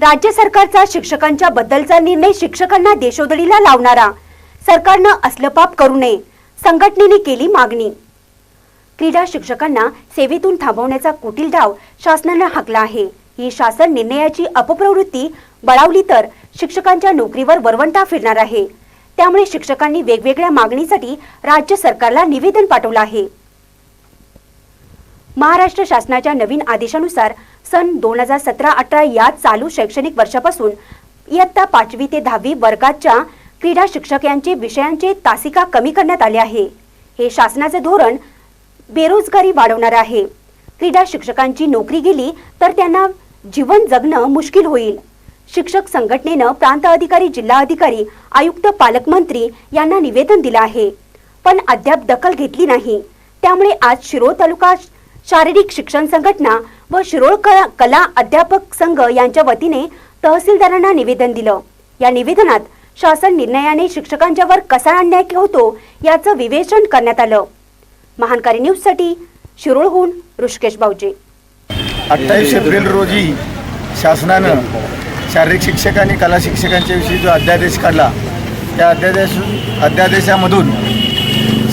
राज्य सरकारचा शिक्षकांच्या बद्दलचा निर्णय शिक्षकांना देशोधडीला लावणारा. सरकारनं असलं पाप करू नये. संघटनेने केली मागणी. क्रीडा शिक्षकांना सेवेतून थांबवण्याचा कुटील डाव शासनानं हाकला आहे. ही शासन निर्णयाची अपप्रवृत्ती बळावली तर शिक्षकांच्या नोकरीवर वरवंटा फिरणार आहे. त्यामुळे शिक्षकांनी वेगवेगळ्या मागणीसाठी राज्य सरकारला निवेदन पाठवलं आहे. महाराष्ट्र शासनाच्या नवीन आदेशानुसार सन दोन हजार सतरा अठरा या चालू शैक्षणिक वर्षापासून इयत्ता पाचवी ते दहावी वर्गाच्या क्रीडा शिक्षक यांचे विषयांचे तासिका कमी करण्यात आले आहे. हे शासनाचे धोरण बेरोजगारी वाढवणार आहे. क्रीडा शिक्षकांची नोकरी गेली तर त्यांना जीवन जगणं मुश्किल होईल. शिक्षक संघटनेनं प्रांत अधिकारी जिल्हा अधिकारी आयुक्त पालकमंत्री यांना निवेदन दिलं आहे. पण अद्याप दखल घेतली नाही. त्यामुळे आज शिरोळ तालुका शारीरिक शिक्षण संघटना व शिरोळ कला कला अध्यापक संघ यांच्या वतीने तहसीलदारांना निवेदन दिलं. या निवेदनात शासन निर्णयाने शिक्षकांच्यावर कसा अन्याय होतो याचं विवेचन करण्यात आलं. महानकारी न्यूजसाठी शिरोळहून ऋषकेश बावजे. अठ्ठावीस एप्रिल रोजी शासनानं शारीरिक शिक्षक आणि कला शिक्षकांच्या विषयी जो अध्यादेश काढला त्या अध्यादेश अध्यादेशामधून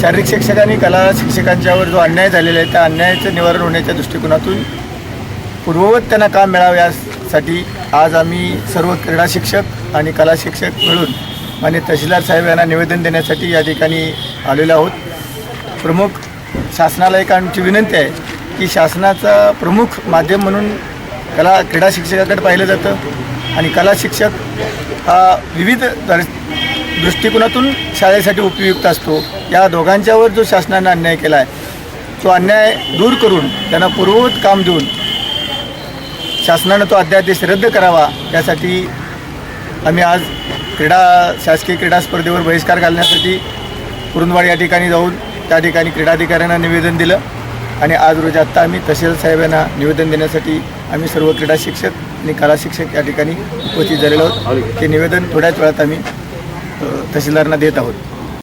शारीरिक शिक्षक आणि कला शिक्षकांच्यावर जो अन्याय झालेला आहे त्या अन्यायाचं निवारण होण्याच्या दृष्टिकोनातून पूर्ववत त्यांना काम मिळावं यासाठी आज आम्ही सर्व क्रीडा शिक्षक आणि कला शिक्षक मिळून मान्य तहसीलदार साहेब यांना निवेदन देण्यासाठी या ठिकाणी आलेलो आहोत. प्रमुख शासनाला एक आमची विनंती आहे की शासनाचा प्रमुख माध्यम म्हणून कला क्रीडा शिक्षकाकडे पाहिलं जातं आणि कला शिक्षक हा विविध दर दृष्टिकोनातून शाळेसाठी उपयुक्त असतो. या दोघांच्यावर जो शासनाने अन्याय केला आहे तो अन्याय दूर करून त्यांना पूर्ववत काम देऊन शासनानं तो अध्यादेश रद्द करावा यासाठी आम्ही आज क्रीडा शासकीय क्रीडा स्पर्धेवर बहिष्कार घालण्यासाठी कुरुंदवाड या ठिकाणी जाऊन त्या ठिकाणी क्रीडाधिकाऱ्यांना निवेदन दिलं आणि आज रोजी आत्ता आम्ही तहसील साहेबांना निवेदन देण्यासाठी आम्ही सर्व क्रीडा शिक्षक आणि कला शिक्षक या ठिकाणी उपस्थित झालेलो आहोत. ते निवेदन थोड्याच वेळात आम्ही तहसीलदारांना देत आहोत.